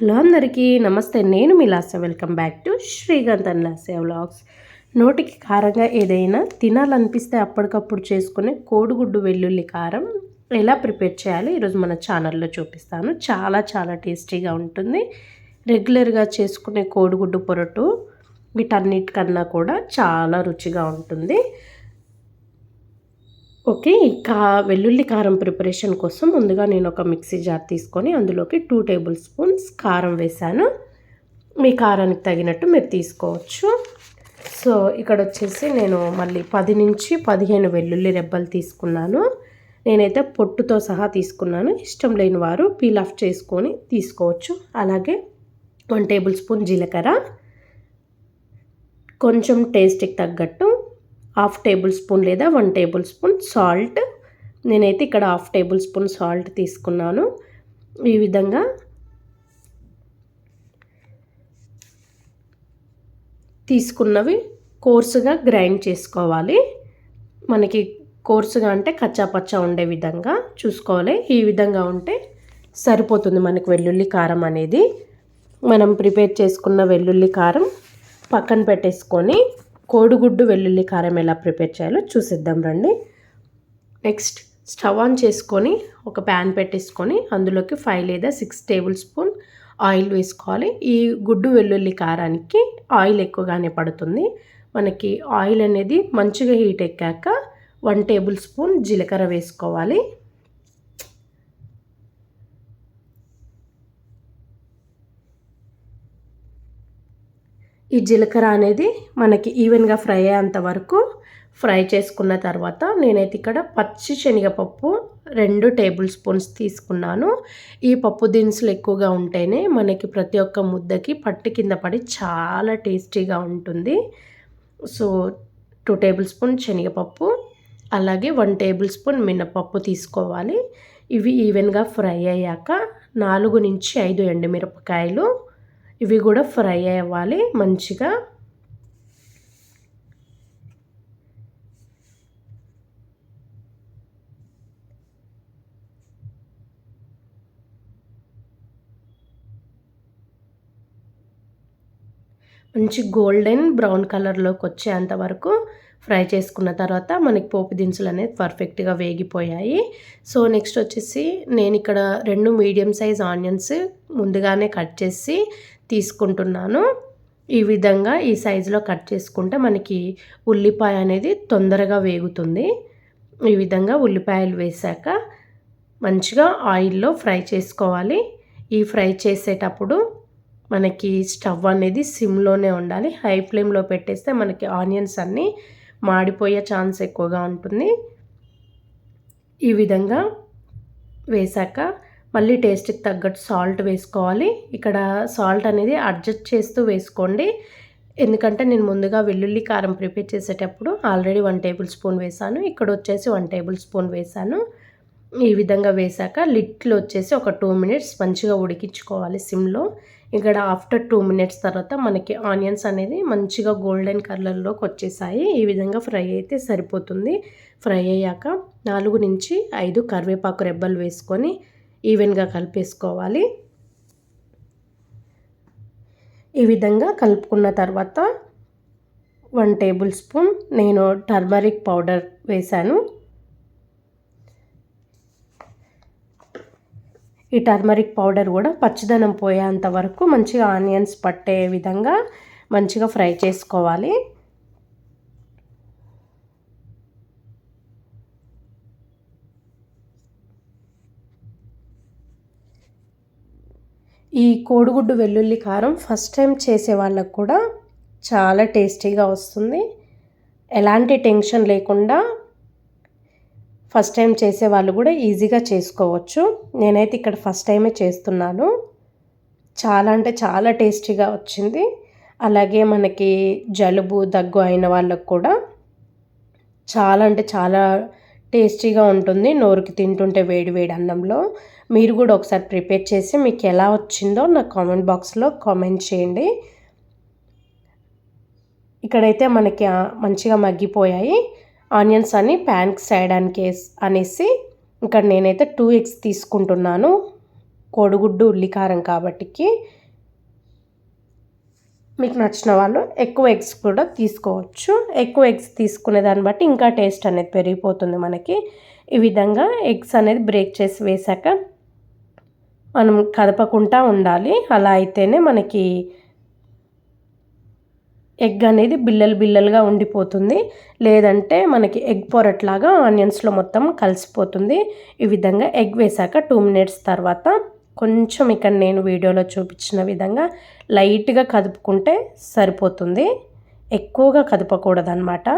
Hello అందరికీ నమస్తే నేను మీ Lasya. Welcome back to Srikanth and Lasya vlogs. నోటికి కారంగా ఏదైనా తినాలనిపిస్తే అప్పటికప్పుడు చేసుకునే కోడిగుడ్డు వెల్లుల్లి కారం ఎలా ప్రిపేర్ చేయాలి ఈరోజు మన ఛానల్లో చూపిస్తాను. చాలా చాలా టేస్టీగా ఉంటుంది. రెగ్యులర్గా చేసుకునే కోడిగుడ్డు పొరటు వీటన్నిటికన్నా కూడా చాలా రుచిగా ఉంటుంది. ఓకే కా వెల్లుల్లి కారం ప్రిపరేషన్ కోసం ముందుగా నేను ఒక మిక్సీ జార్ తీసుకొని అందులోకి టూ టేబుల్ స్పూన్స్ కారం వేశాను. మీ కారానికి తగినట్టు మీరు తీసుకోవచ్చు. సో ఇక్కడ వచ్చేసి నేను మళ్ళీ పది నుంచి పదిహేను వెల్లుల్లి రెబ్బలు తీసుకున్నాను. నేనైతే పొట్టుతో సహా తీసుకున్నాను. ఇష్టం లేని వారు పీల్ ఆఫ్ చేసుకొని తీసుకోవచ్చు. అలాగే వన్ టేబుల్ స్పూన్ జీలకర్ర. కొంచెం టేస్ట్కి తగ్గట్టు హాఫ్ టేబుల్ స్పూన్ లేదా వన్ టేబుల్ స్పూన్ సాల్ట్. నేనైతే ఇక్కడ హాఫ్ టేబుల్ స్పూన్ సాల్ట్ తీసుకున్నాను. ఈ విధంగా తీసుకున్నవి కోర్సుగా గ్రైండ్ చేసుకోవాలి. మనకి కోర్సుగా అంటే కచ్చాపచ్చా ఉండే విధంగా చూసుకోవాలి. ఈ విధంగా ఉంటే సరిపోతుంది మనకు వెల్లుల్లి కారం అనేది. మనం ప్రిపేర్ చేసుకున్న వెల్లుల్లి కారం పక్కన పెట్టేసుకొని కోడిగుడ్డు వెల్లుల్లి కారం ఎలా ప్రిపేర్ చేయాలో చూసిద్దాం రండి. నెక్స్ట్ స్టవ్ ఆన్ చేసుకొని ఒక ప్యాన్ పెట్టేసుకొని అందులోకి ఫైవ్ లేదా సిక్స్ టేబుల్ స్పూన్ ఆయిల్ వేసుకోవాలి. ఈ గుడ్డు వెల్లుల్లి కారానికి ఆయిల్ ఎక్కువగానే పడుతుంది. మనకి ఆయిల్ అనేది మంచిగా హీట్ ఎక్కాక వన్ టేబుల్ స్పూన్ జీలకర్ర వేసుకోవాలి. ఈ జీలకర్ర అనేది మనకి ఈవెన్గా ఫ్రై అయ్యేంత వరకు ఫ్రై చేసుకున్న తర్వాత నేనైతే ఇక్కడ పచ్చి శనగపప్పు రెండు టేబుల్ స్పూన్స్ తీసుకున్నాను. ఈ పప్పు దినుసులు ఎక్కువగా ఉంటేనే మనకి ప్రతి ఒక్క ముద్దకి పట్టు కింద పడి చాలా టేస్టీగా ఉంటుంది. సో టూ టేబుల్ స్పూన్ శనగపప్పు అలాగే వన్ టేబుల్ స్పూన్ మినపప్పు తీసుకోవాలి. ఇవి ఈవెన్గా ఫ్రై అయ్యాక నాలుగు నుంచి ఐదు ఎండుమిరపకాయలు ఇవి కూడా ఫ్రై అవ్వాలి మంచిగా. మంచి గోల్డెన్ బ్రౌన్ కలర్లోకి వచ్చేంత వరకు ఫ్రై చేసుకున్న తర్వాత మనకి పోపు దినుసులు అనేది పర్ఫెక్ట్గా వేగిపోయాయి. సో నెక్స్ట్ వచ్చేసి నేను ఇక్కడ రెండు మీడియం సైజ్ ఆనియన్స్ ముందుగానే కట్ చేసి తీసుకుంటున్నాను. ఈ విధంగా ఈ సైజులో కట్ చేసుకుంటే మనకి ఉల్లిపాయ అనేది తొందరగా వేగుతుంది. ఈ విధంగా ఉల్లిపాయలు వేసాక మంచిగా ఆయిల్లో ఫ్రై చేసుకోవాలి. ఈ ఫ్రై చేసేటప్పుడు మనకి స్టవ్ అనేది సిమ్లోనే ఉండాలి. హై ఫ్లేమ్లో పెట్టేస్తే మనకి ఆనియన్స్ అన్నీ మాడిపోయే ఛాన్స్ ఎక్కువగా ఉంటుంది. ఈ విధంగా వేశాక మళ్ళీ టేస్ట్కి తగ్గట్టు సాల్ట్ వేసుకోవాలి. ఇక్కడ సాల్ట్ అనేది అడ్జస్ట్ చేస్తూ వేసుకోండి. ఎందుకంటే నేను ముందుగా వెల్లుల్లి కారం ప్రిపేర్ చేసేటప్పుడు ఆల్రెడీ వన్ టేబుల్ స్పూన్ వేసాను. ఇక్కడ వచ్చేసి వన్ టేబుల్ స్పూన్ వేసాను. ఈ విధంగా వేసాక లిట్లు వచ్చేసి ఒక టూ మినిట్స్ మంచిగా ఉడికించుకోవాలి సిమ్లో. ఇక్కడ ఆఫ్టర్ టూ మినిట్స్ తర్వాత మనకి ఆనియన్స్ అనేది మంచిగా గోల్డెన్ కలర్లోకి వచ్చేసాయి. ఈ విధంగా ఫ్రై అయితే సరిపోతుంది. ఫ్రై అయ్యాక నాలుగు నుంచి ఐదు కరివేపాకు రెబ్బలు వేసుకొని ఈవెన్గా కలిపేసుకోవాలి. ఈ విధంగా కలుపుకున్న తర్వాత వన్ టేబుల్ స్పూన్ నేను టర్మరిక్ పౌడర్ వేశాను. ఈ టర్మరిక్ పౌడర్ కూడా పచ్చిదనం పోయేంత వరకు మంచిగా ఆనియన్స్ పట్టే విధంగా మంచిగా ఫ్రై చేసుకోవాలి. ఈ కోడిగుడ్డు వెల్లుల్లి కారం ఫస్ట్ టైం చేసే వాళ్ళకు కూడా చాలా టేస్టీగా వస్తుంది. ఎలాంటి టెన్షన్ లేకుండా ఫస్ట్ టైం చేసే వాళ్ళు కూడా ఈజీగా చేసుకోవచ్చు. నేనైతే ఇక్కడ ఫస్ట్ టైమే చేస్తున్నాను. చాలా అంటే చాలా టేస్టీగా వచ్చింది. అలాగే మనకి జలుబు దగ్గు అయిన వాళ్ళకు కూడా చాలా అంటే చాలా టేస్టీగా ఉంటుంది. నోరుకి తింటుంటే వేడి వేడి అన్నంలో. మీరు కూడా ఒకసారి ప్రిపేర్ చేసి మీకు ఎలా వచ్చిందో నా కామెంట్ బాక్స్లో కామెంట్ చేయండి. ఇక్కడైతే మనకి మంచిగా మగ్గిపోయాయి. ఆనియన్స్ అని ప్యాన్కి సైడ్ అనేసి ఇక్కడ నేనైతే టూ ఎగ్స్ తీసుకుంటున్నాను. కోడిగుడ్డు ఉల్లికారం కాబట్టికి. మీకు నచ్చిన వాళ్ళు ఎక్కువ ఎగ్స్ కూడా తీసుకోవచ్చు. ఎక్కువ ఎగ్స్ తీసుకునే దాన్ని బట్టి ఇంకా టేస్ట్ అనేది పెరిగిపోతుంది మనకి. ఈ విధంగా ఎగ్స్ అనేది బ్రేక్ చేసి వేశాక మనం కదపకుండా ఉండాలి. అలా అయితేనే మనకి ఎగ్ అనేది బిల్లలు బిల్లలుగా ఉండిపోతుంది. లేదంటే మనకి ఎగ్ పొరట్లాగా ఆనియన్స్లో మొత్తం కలిసిపోతుంది. ఈ విధంగా ఎగ్ వేసాక టూ మినిట్స్ తర్వాత కొంచెం ఇక్కడ నేను వీడియోలో చూపించిన విధంగా లైట్గా కదుపుకుంటే సరిపోతుంది. ఎక్కువగా కదపకూడదన్నమాట.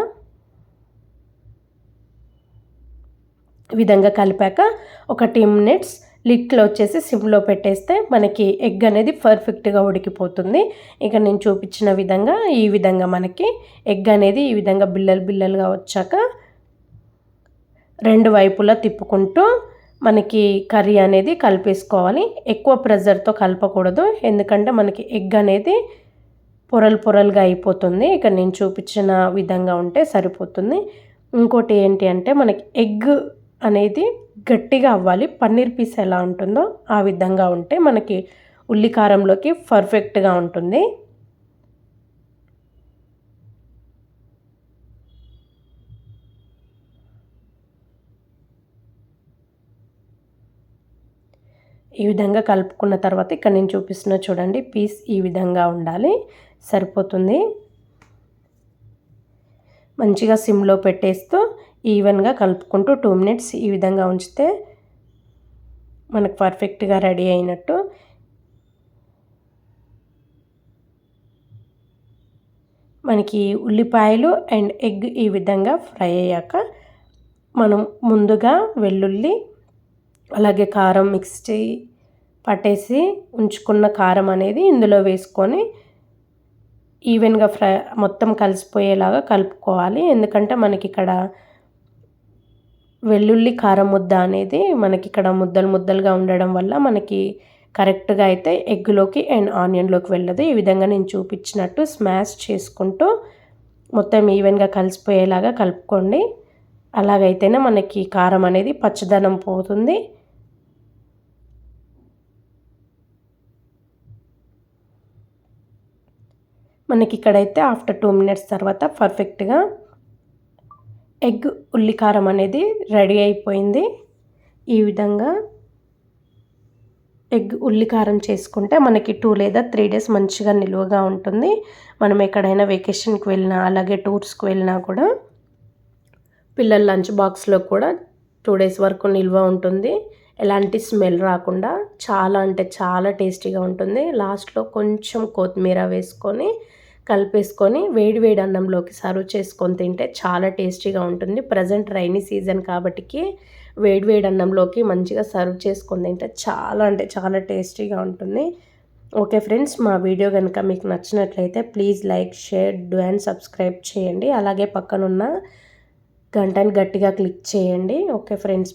ఈ విధంగా కలిపాక ఒక టెన్ మినిట్స్ లిట్లో వచ్చేసి సిమ్లో పెట్టేస్తే మనకి ఎగ్ అనేది పర్ఫెక్ట్గా ఉడికిపోతుంది. ఇక నేను చూపించిన విధంగా ఈ విధంగా మనకి ఎగ్ అనేది ఈ విధంగా బిల్లలు బిల్లలుగా వచ్చాక రెండు వైపులా తిప్పుకుంటూ మనకి కర్రీ అనేది కలిపేసుకోవాలి. ఎక్కువ ప్రెజర్తో కలపకూడదు. ఎందుకంటే మనకి ఎగ్ అనేది పొరలు పొరలుగా అయిపోతుంది. ఇక నేను చూపించిన విధంగా ఉంటే సరిపోతుంది. ఇంకోటి ఏంటి అంటే మనకి ఎగ్ అనేది గట్టిగా అవ్వాలి. పన్నీర్ పీస్ ఎలా ఉంటుందో ఆ విధంగా ఉంటే మనకి ఉల్లికారంలోకి పర్ఫెక్ట్గా ఉంటుంది. ఈ విధంగా కలుపుకున్న తర్వాత ఇక్కడ నేను చూపిస్తున్న చూడండి పీస్ ఈ విధంగా ఉండాలి. సరిపోతుంది. మంచిగా సిమ్లో పెట్టేస్తూ ఈవెన్గా కలుపుకుంటూ టూ మినిట్స్ ఈ విధంగా ఉంచితే మనకు పర్ఫెక్ట్గా రెడీ అయినట్టు. మనకి ఉల్లిపాయలు అండ్ ఎగ్ ఈ విధంగా ఫ్రై అయ్యాక మనం ముందుగా వెల్లుల్లి అలాగే కారం మిక్స్ చేయి పట్టేసి ఉంచుకున్న కారం అనేది ఇందులో వేసుకొని ఈవెన్గా ఫ్రై మొత్తం కలిసిపోయేలాగా కలుపుకోవాలి. ఎందుకంటే మనకి ఇక్కడ వెల్లుల్లి కారం ముద్ద అనేది మనకి ఇక్కడ ముద్దలు ముద్దలుగా ఉండడం వల్ల మనకి కరెక్ట్గా అయితే ఎగ్లోకి అండ్ ఆనియన్లోకి వెళ్ళదు. ఈ విధంగా నేను చూపించినట్టు స్మాష్ చేసుకుంటూ మొత్తం ఈవెన్గా కలిసిపోయేలాగా కలుపుకోండి. అలాగైతేనే మనకి కారం అనేది పచ్చదనం పోతుంది. మనకి ఇక్కడైతే ఆఫ్టర్ టూ మినిట్స్ తర్వాత పర్ఫెక్ట్గా ఎగ్ ఉల్లికారం అనేది రెడీ అయిపోయింది. ఈ విధంగా ఎగ్ ఉల్లికారం చేసుకుంటే మనకి టూ లేదా త్రీ డేస్ మంచిగా నిలువగా ఉంటుంది. మనం ఎక్కడైనా వెకేషన్కి వెళ్ళినా అలాగే టూర్స్కి వెళ్ళినా కూడా పిల్లల లంచ్ బాక్స్లో కూడా టూ డేస్ వరకు నిల్వ ఉంటుంది. ఎలాంటి స్మెల్ రాకుండా చాలా అంటే చాలా టేస్టీగా ఉంటుంది. లాస్ట్లో కొంచెం కొత్తిమీర వేసుకొని కలిపేసుకొని వేడి వేడి అన్నంలోకి సర్వ్ చేసుకొని తింటే చాలా టేస్టీగా ఉంటుంది. ప్రజెంట్ రైనీ సీజన్ కాబట్టికి వేడి వేడి అన్నంలోకి మంచిగా సర్వ్ చేసుకొని తింటే చాలా అంటే చాలా టేస్టీగా ఉంటుంది. ఓకే ఫ్రెండ్స్ మా వీడియో కనుక మీకు నచ్చినట్లయితే please like share do and subscribe చేయండి. అలాగే పక్కనున్న గంటని గట్టిగా క్లిక్ చేయండి. Okay friends